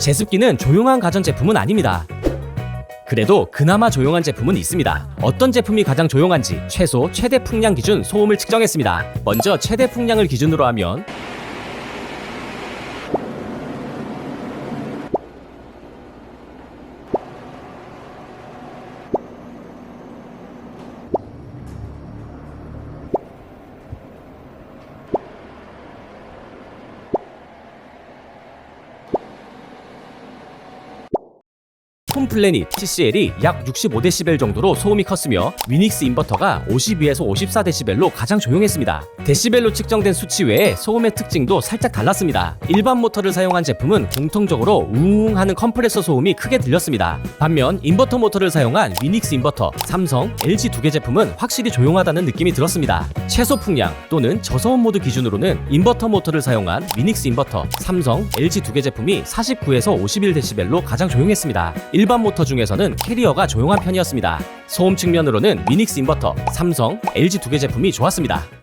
제습기는 조용한 가전제품은 아닙니다. 그래도 그나마 조용한 제품은 있습니다. 어떤 제품이 가장 조용한지 최소 최대 풍량 기준 소음을 측정했습니다. 먼저 최대 풍량을 기준으로 하면 홈플래닛 TCL이 약 65dB 정도로 소음이 컸으며 위닉스 인버터가 52에서 54dB로 가장 조용했습니다. 데시벨로 측정된 수치 외에 소음의 특징도 살짝 달랐습니다. 일반 모터를 사용한 제품은 공통적으로 우웅 하는 컴프레서 소음이 크게 들렸습니다. 반면 인버터 모터를 사용한 위닉스 인버터, 삼성, LG 두 개 제품은 확실히 조용하다는 느낌이 들었습니다. 최소 풍량 또는 저소음 모드 기준으로는 인버터 모터를 사용한 위닉스 인버터, 삼성, LG 두 개 제품이 49에서 51dB로 가장 조용했습니다. 일반 모터 중에서는 캐리어가 조용한 편이었습니다. 소음 측면으로는 위닉스 인버터, 삼성, LG 두 개 제품이 좋았습니다.